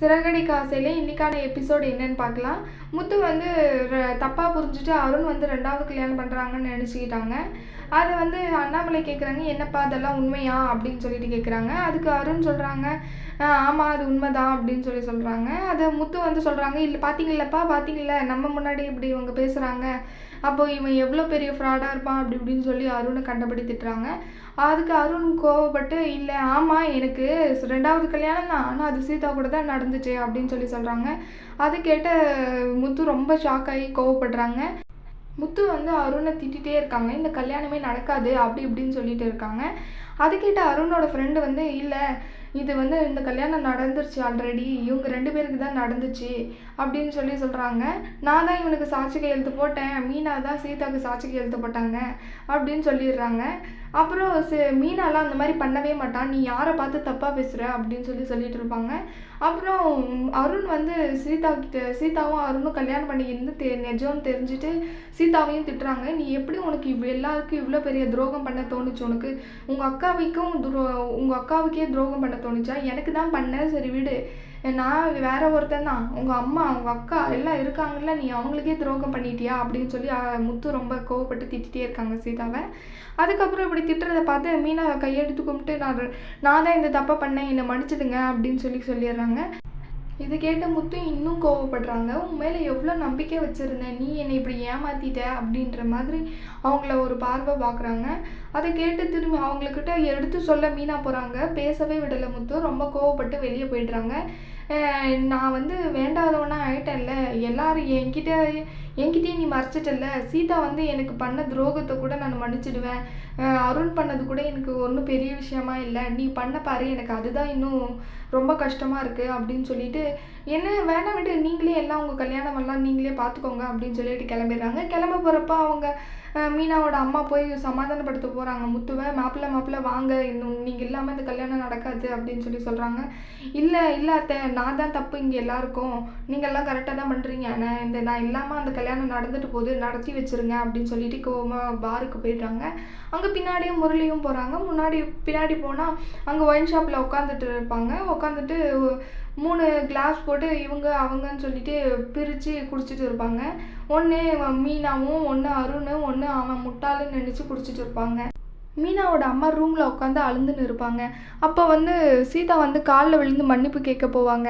சிறகடி காசையில் இன்னைக்கான எபிசோடு என்னன்னு பார்க்கலாம். முத்து வந்து ர- புரிஞ்சுட்டு அருண் வந்து ரெண்டாவது கல்யாணம் பண்ணுறாங்கன்னு நினச்சிக்கிட்டாங்க. அதை வந்து அண்ணாமலை கேட்குறாங்க என்னப்பா அதெல்லாம் உண்மையா? அப்படின்னு சொல்லிட்டு கேட்குறாங்க அதுக்கு அருண் சொல்கிறாங்க ஆமாம் அது உண்மைதான் அப்படின்னு சொல்லி சொல்கிறாங்க அதை முத்து வந்து சொல்கிறாங்க இல்லை பார்த்தீங்களப்பா பார்த்தீங்கள நம்ம முன்னாடி இப்படி இவங்க பேசுகிறாங்க அப்போ இவன் எவ்வளோ பெரிய ஃப்ராடாக இருப்பான் அப்படி இப்படின்னு சொல்லி அருணை கண்டபடி திட்டுறாங்க. அதுக்கு அருண் கோவப்பட்டு இல்லை ஆமாம் எனக்கு ரெண்டாவது கல்யாணம் தான். ஆனால் அது சீதா கூட தான் நடந்துச்சு அப்படின்னு சொல்லி சொல்கிறாங்க அது கேட்ட முத்து ரொம்ப ஷாக் ஆகி கோவப்படுறாங்க. முத்து வந்து அருணை திட்டிகிட்டே இருக்காங்க. இந்த கல்யாணமே நடக்காது அப்படி இப்படின்னு சொல்லிட்டு இருக்காங்க. அது கேட்ட அருணோட ஃப்ரெண்டு வந்து இல்லை இது வந்து இந்த கல்யாணம் நடந்துருச்சு ஆல்ரெடி இவங்க ரெண்டு பேருக்கு தான் நடந்துச்சு அப்படின்னு சொல்லி சொல்கிறாங்க நான் தான் இவனுக்கு சாட்சி கையெழுத்து போட்டேன். மீனா தான் சீதாவுக்கு சாட்சி கையெழுத்து போட்டாங்க அப்படின்னு சொல்லிடுறாங்க. அப்புறம் சி மீனாலாம் அந்த மாதிரி பண்ணவே மாட்டான். நீ யாரை பார்த்து தப்பாக பேசுகிற அப்படின்னு சொல்லி சொல்லிட்டு இருப்பாங்க. அப்புறம் அருண் வந்து சீதா கிட்ட சீதாவும் அருணும் கல்யாணம் பண்ணிக்கிருந்து தெ நிஜம்னு தெரிஞ்சுட்டு சீதாவையும் திட்டுறாங்க. நீ எப்படி உனக்கு இவ் எல்லாருக்கும் இவ்வளோ பெரிய துரோகம் பண்ண தோணுச்சு உனக்கு? உங்கள் அக்காவுக்கும் துரோ உங்கள் அக்காவுக்கே துரோகம் பண்ண தோணுச்சா? எனக்கு தான் பண்ண. சரி விடு. நான் வேற ஒருத்தன் தான். உங்கள் அம்மா உங்கள் அக்கா எல்லாம் இருக்காங்கல்ல நீ அவங்களுக்கே துரோகம் பண்ணிட்டியா? அப்படின்னு சொல்லி முத்து ரொம்ப கோவப்பட்டு திட்டிகிட்டே இருக்காங்க சீதாவை. அதுக்கப்புறம் இப்படி திட்டுறதை பார்த்து மீனா கையெடுத்து கும்பிட்டு நான் நான் தான் இந்த தப்பை பண்ணேன் என்னை மன்னிச்சிடுங்க அப்படின்னு சொல்லி சொல்லிடுறாங்க. இது கேட்ட முத்து இன்னும் கோவப்படுறாங்க. உன் மேலே எவ்வளோ நம்பிக்கை வச்சுருந்தேன் நீ என்னை இப்படி ஏமாத்திட்ட அப்படின்ற மாதிரி அவங்கள ஒரு பார்வை பார்க்குறாங்க. அதை கேட்டு திரும்பி அவங்கக்கிட்ட எடுத்து சொல்ல மீனா போகிறாங்க பேசவே விடலை முத்து. ரொம்ப கோவப்பட்டு வெளியே போயிடுறாங்க. நான் வந்து வேண்டாதவனா ஆயிட்டேன்ல. எல்லாரும் என்கிட்ட என்கிட்டயே நீ மறைச்சிட்டல்ல. சீதா வந்து எனக்கு பண்ண துரோகத்தை கூட நான் மன்னிச்சிடுவேன். அருண் பண்ணது கூட எனக்கு ஒன்றும் பெரிய விஷயமா இல்லை. நீ பண்ண பாரு எனக்கு அதுதான் இன்னும் ரொம்ப கஷ்டமாக இருக்குது அப்படின்னு சொல்லிட்டு என்ன வேணாம் விட்டு நீங்களே எல்லாம் உங்கள் கல்யாணம் எல்லாம் நீங்களே பார்த்துக்கோங்க அப்படின்னு சொல்லிட்டு கிளம்பிடுறாங்க. கிளம்ப போகிறப்ப அவங்க மீனாவோட அம்மா போய் சமாதானப்படுத்த போகிறாங்க முத்துவை மாப்பிள்ளை மாப்பிள்ளை வாங்க. இன்னும் நீங்கள் இல்லாமல் இந்த கல்யாணம் நடக்காது அப்படின்னு சொல்லி சொல்கிறாங்க இல்லை இல்லை அத்தை. நான் தான் தப்பு இங்கே எல்லாருக்கும். நீங்கள் எல்லாம் கரெக்டாக தான் பண்ணுறீங்க ஆனால் இந்த நான் இல்லாமல் அந்த கல்யாணம் நடந்துட்டு போகுது நடத்தி வச்சுருங்க அப்படின்னு சொல்லிட்டு கோவமாக பாருக்கு போயிடுறாங்க. அங்கே பின்னாடியே முரளியும் போகிறாங்க முன்னாடி பின்னாடி போனால் அங்கே ஒயின் ஷாப்பில் உட்காந்துட்டு இருப்பாங்க. உட்காந்துட்டு மூணு கிளாஸ் போட்டு இவங்க அவங்கன்னு சொல்லிட்டு பிரித்து குடிச்சிட்டு இருப்பாங்க. ஒன்று மீனாவும் ஒன்று அருணும் ஒன்று அவன் முட்டாளுன்னு நினச்சி குடிச்சிட்டு இருப்பாங்க. மீனாவோட அம்மா ரூமில் உட்காந்து அழுந்துன்னு இருப்பாங்க. அப்போ வந்து சீதா வந்து காலில் விழுந்து மன்னிப்பு கேட்க போவாங்க.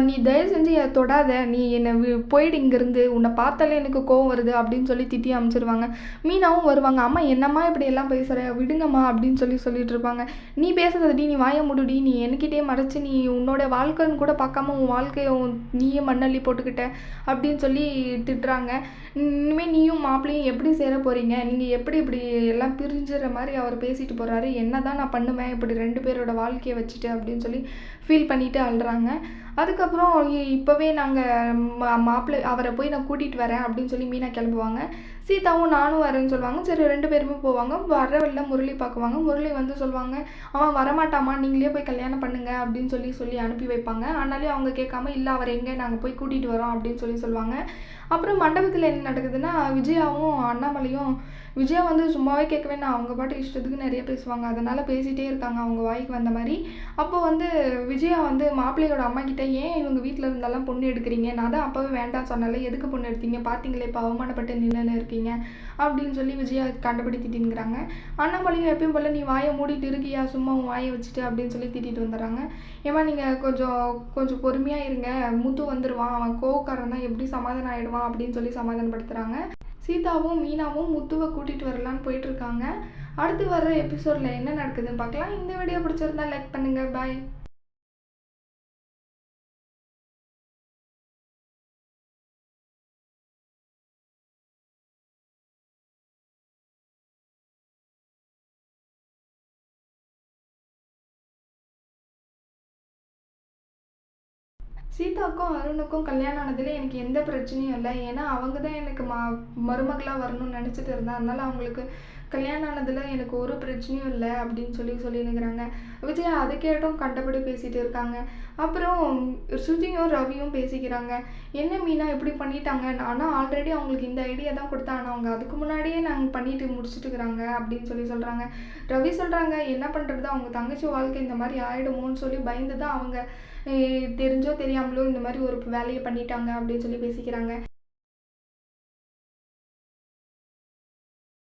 நீ தயவு செஞ்சு என்னை தொடாத. நீ என்னை வி- போயிடு இங்கேருந்து. உன்னை பார்த்தாலே எனக்கு கோவம் வருது அப்படின்னு சொல்லி திட்டி அனுப்பிச்சிருவாங்க. மீனாவும் வருவாங்க. அம்மா என்னம்மா இப்படி எல்லாம் பேசுகிற விடுங்கம்மா அப்படின்னு சொல்லி சொல்லிட்டு இருப்பாங்க. நீ பேசுறதடி நீ வாய முடுடி. நீ என்கிட்டயே மறைச்சி நீ உன்னோட வாழ்க்கைன்னு கூட பார்க்காம உன் வாழ்க்கையை நீயே மண்ணள்ளி போட்டுக்கிட்ட அப்படின்னு சொல்லி திட்டுறாங்க. இனிமேல் நீயும் மாப்பிள்ளையும் எப்படி சேர போகிறீங்க நீங்கள் எப்படி இப்படி எல்லாம் பிரிஞ்சுற மாதிரி அவர் பேசிட்டு போகிறாரு என்ன தான் நான் பண்ணுவேன்? இப்படி ரெண்டு பேரோட வாழ்க்கையை வச்சுட்டு அப்படின்னு சொல்லி ஃபீல் பண்ணிட்டு அழுறாங்க. அதுக்கப்புறம் இப்போவே நாங்கள் மாப்பிள்ளை அவரை போய் நான் கூட்டிகிட்டு வரேன் அப்படின்னு சொல்லி மீனா கிளம்புவாங்க. சீதாவும் நானும் வரேன்னு சொல்லுவாங்க. சரி ரெண்டு பேருமே போவாங்க. வர முரளி பார்க்குவாங்க. முரளி வந்து சொல்லுவாங்க அவன் வரமாட்டாமா நீங்களே போய் கல்யாணம் பண்ணுங்க அப்படின்னு சொல்லி சொல்லி அனுப்பி வைப்பாங்க. ஆனாலே அவங்க கேட்காம இல்லை அவர் எங்கே நாங்கள் போய் கூட்டிகிட்டு வரோம் அப்படின்னு சொல்லி சொல்லுவாங்க. அப்புறம் மண்டபத்தில் என்ன நடக்குதுன்னா விஜயாவும் அண்ணாமலையும் விஜயா வந்து சும்மாவே கேட்கவே நான் அவங்க பாட்டு இஷ்டத்துக்கு நிறைய பேசுவாங்க. அதனால் பேசிகிட்டே இருக்காங்க அவங்க வாய்க்கு வந்த மாதிரி. அப்போ வந்து விஜயா வந்து மாப்பிள்ளையோட அம்மா கிட்ட ஏன் இவங்க வீட்டில் இருந்தாலும் பொண்ணு எடுக்கிறீங்க? நான் தான் அப்போவே வேண்டாம் சொன்னால எதுக்கு பொண்ணு எடுத்தீங்க? பார்த்தீங்களே இப்போ அவமானப்பட்டு நின்றுன்னு இருக்கீங்க அப்படின்னு சொல்லி விஜயா கண்டுபிடி திட்டின்னுங்கிறாங்க அண்ணாமலையும் எப்பயும் போல் நீ வாயை மூடிட்டு இருக்கியா? சும்மா உன் வாயை வச்சுட்டு அப்படின்னு சொல்லி திட்டிட்டு வந்துடுறாங்க. ஏமா நீங்கள் கொஞ்சம் கொஞ்சம் பொறுமையாக இருங்க. முத்து வந்துடுவான் அவன் கோவக்காரன் தான். எப்படி சமாதானம் ஆகிடுவான் அப்படின்னு சொல்லி சமாதானப்படுத்துகிறாங்க சீதாவும் மீனாவும் முத்துவை கூட்டிகிட்டு வரலான்னு போயிட்டுருக்காங்க. அடுத்து வர்ற எபிசோடில் என்ன நடக்குதுன்னு பார்க்கலாம். இந்த வீடியோ பிடிச்சிருந்தா லைக் பண்ணுங்கள் பாய் சீதாவுக்கும் அருணுக்கும் கல்யாணம் ஆனதில் எனக்கு எந்த பிரச்சனையும் இல்லை. ஏன்னா அவங்க தான் எனக்கு மா மருமகளாக வரணும்னு நினச்சிட்டு இருந்தேன் அதனால அவங்களுக்கு கல்யாணம் ஆனதில் எனக்கு ஒரு பிரச்சனையும் இல்லை அப்படின்னு சொல்லி சொல்லியிருக்கிறாங்க விஜய் அதை கேட்டும் கண்டபடி பேசிகிட்டு இருக்காங்க. அப்புறம் ஸ்ருதியும் ரவியும் பேசிக்கிறாங்க. என்ன மீனா இப்படி பண்ணிட்டாங்க? ஆனால் ஆல்ரெடி அவங்களுக்கு இந்த ஐடியா தான் கொடுத்தேன். ஆனால் அவங்க அதுக்கு முன்னாடியே நாங்கள் பண்ணிட்டு முடிச்சுட்டு இருக்கிறாங்க அப்படின்னு சொல்லி சொல்கிறாங்க ரவி சொல்கிறாங்க என்ன பண்ணுறது அவங்க தங்கச்சி வாழ்க்கை இந்த மாதிரி ஆகிடுமோன்னு சொல்லி பயந்து தான் அவங்க தெரிஞ்சோ தெரியாமலோ இந்த மாதிரி ஒரு வேலையை பண்ணிட்டாங்க அப்படின்னு சொல்லி பேசிக்கிறாங்க.